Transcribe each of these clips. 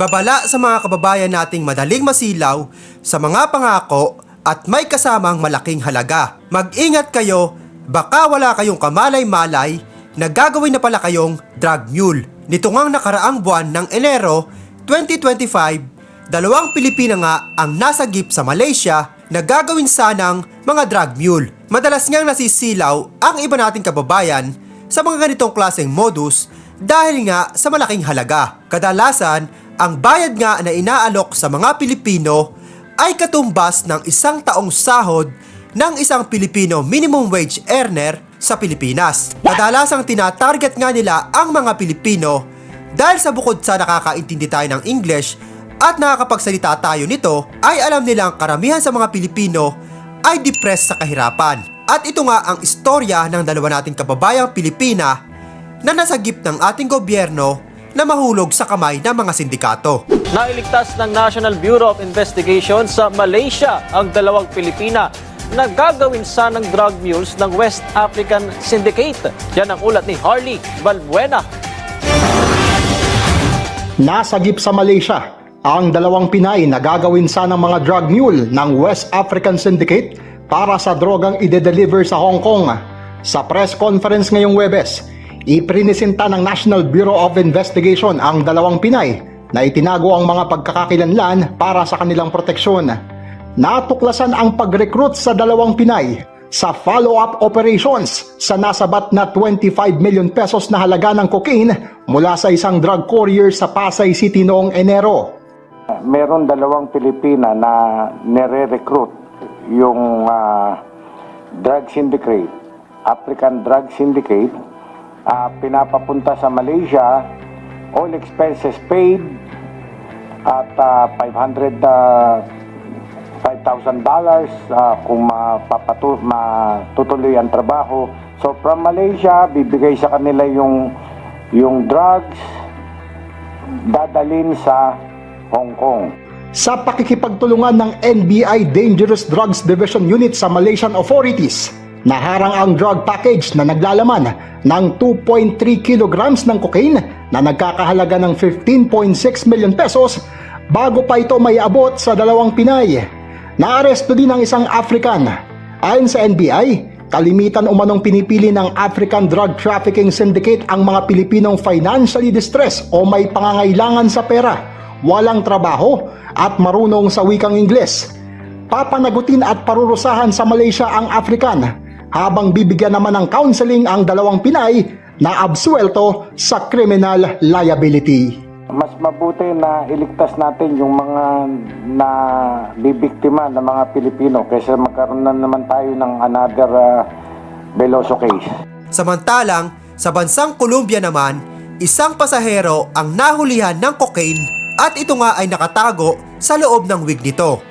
Babala sa mga kababayan nating madaling masilaw sa mga pangako at may kasamang malaking halaga. Mag-ingat kayo, baka wala kayong kamalay-malay na gagawin na pala kayong drug mule. Nito ngang nakaraang buwan ng Enero 2025, dalawang Pilipina nga ang nasagip sa Malaysia na gagawin sanang mga drug mule. Madalas ngang nasisilaw ang iba nating kababayan sa mga ganitong klaseng modus dahil nga sa malaking halaga. Kadalasan, ang bayad nga na inaalok sa mga Pilipino ay katumbas ng isang taong sahod ng isang Pilipino minimum wage earner sa Pilipinas. Kadalasang tinatarget nga nila ang mga Pilipino dahil sa bukod sa nakakaintindi tayo ng English at nakakapagsalita tayo nito, ay alam nilang karamihan sa mga Pilipino ay depressed sa kahirapan. At ito nga ang istorya ng dalawa nating kababayang Pilipina na nasagip ng ating gobyerno na mahulog sa kamay ng mga sindikato. Nailigtas ng National Bureau of Investigation sa Malaysia ang dalawang Pilipina na gagawin sanang drug mules ng West African Syndicate. Yan ang ulat ni Harley Balbuena. Nasagip sa Malaysia ang dalawang Pinay na gagawin sanang mga drug mule ng West African Syndicate para sa drogang ide-deliver sa Hong Kong. Sa press conference ngayong Webes, iprinisinta ng National Bureau of Investigation ang dalawang Pinay na itinago ang mga pagkakakilanlan para sa kanilang proteksyon. Natuklasan ang pag-recruit sa dalawang Pinay sa follow-up operations sa nasabat na 25 million pesos na halaga ng cocaine mula sa isang drug courier sa Pasay City noong Enero. meron dalawang Pilipina na nire-recruit yung ah, drug syndicate, African Drug Syndicate, ah, pinapapunta sa Malaysia, all expenses paid at ah, 500 ah, $5,000 ah, kung mapapatu- matutuloy ang trabaho. So from Malaysia, bibigay sa kanila yung yung drugs dadalin sa Hong Kong. Sa pakikipagtulungan ng NBI Dangerous Drugs Division Unit sa Malaysian authorities, naharang ang drug package na naglalaman ng 2.3 kilograms ng cocaine na nagkakahalaga ng 15.6 million pesos bago pa ito may abot sa dalawang Pinay. Naaresto din ang isang African. Ayon sa NBI, kalimitan umanong pinipili ng African Drug Trafficking Syndicate ang mga Pilipinong financially distressed o may pangangailangan sa pera, walang trabaho at marunong sa wikang Ingles. Papanagutin at parurusahan sa Malaysia ang African habang bibigyan naman ng counseling ang dalawang Pinay na absuelto sa criminal liability. Mas mabuti na iligtas natin yung mga na bibiktima ng mga Pilipino kaysa magkaroon na naman tayo ng another uh, Beloso case. Samantalang, sa bansang Colombia naman, isang pasahero ang nahulihan ng cocaine at ito nga ay nakatago sa loob ng wig nito.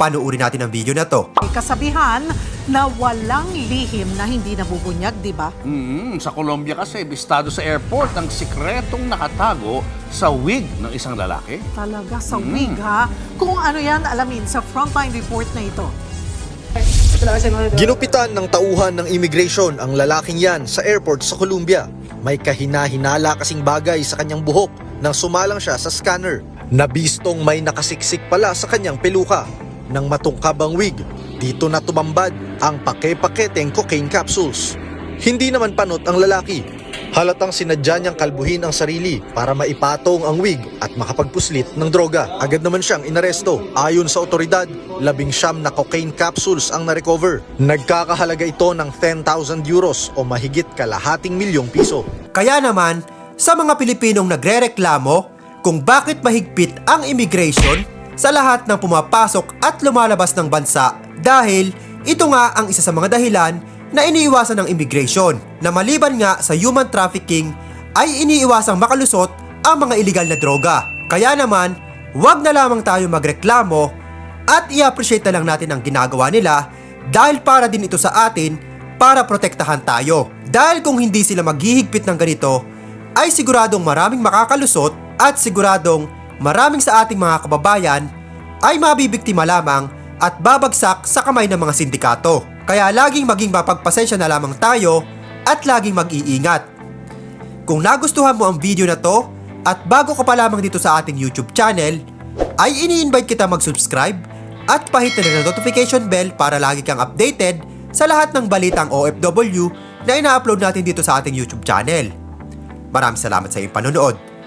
Panuuri natin ang video na to. Kasabihan na walang lihim na hindi nabubunyag, di ba? Mm, sa Colombia kasi, bistado sa airport ang sikretong nakatago sa wig ng isang lalaki. Talaga sa wig, ha? Kung ano yan, alamin sa frontline report na ito. Ginupitan ng tauhan ng immigration ang lalaking yan sa airport sa Colombia. May kahina-hinala kasing bagay sa kanyang buhok nang sumalang siya sa scanner. Nabistong may nakasiksik pala sa kanyang peluka. Nang matungkab ang wig, dito na tumambad ang pake-paketeng cocaine capsules. Hindi naman panot ang lalaki. Halatang sinadya niyang kalbuhin ang sarili para maipatong ang wig at makapagpuslit ng droga. Agad naman siyang inaresto. Ayon sa otoridad, labing siyam na cocaine capsules ang na-recover. Nagkakahalaga ito ng 10,000 euros o mahigit kalahating milyong piso. Kaya naman, sa mga Pilipinong nagrereklamo kung bakit mahigpit ang immigration sa lahat ng pumapasok at lumalabas ng bansa dahil ito nga ang isa sa mga dahilan na iniiwasan ng immigration na maliban nga sa human trafficking ay iniiwasang makalusot ang mga iligal na droga. Kaya naman, wag na lamang tayo magreklamo at i-appreciate na lang natin ang ginagawa nila dahil para din ito sa atin para protektahan tayo. Dahil kung hindi sila maghihigpit ng ganito, ay siguradong maraming makakalusot at siguradong maraming sa ating mga kababayan ay mabibiktima lamang at babagsak sa kamay ng mga sindikato. Kaya laging maging mapagpasensya na lamang tayo at laging mag-iingat. Kung nagustuhan mo ang video na to, At bago ka pa lamang dito sa ating YouTube channel, ay ini-invite kita mag-subscribe at pahit na ang notification bell para lagi kang updated sa lahat ng balitang OFW na ina-upload natin dito sa ating YouTube channel. Maraming salamat sa iyong panonood.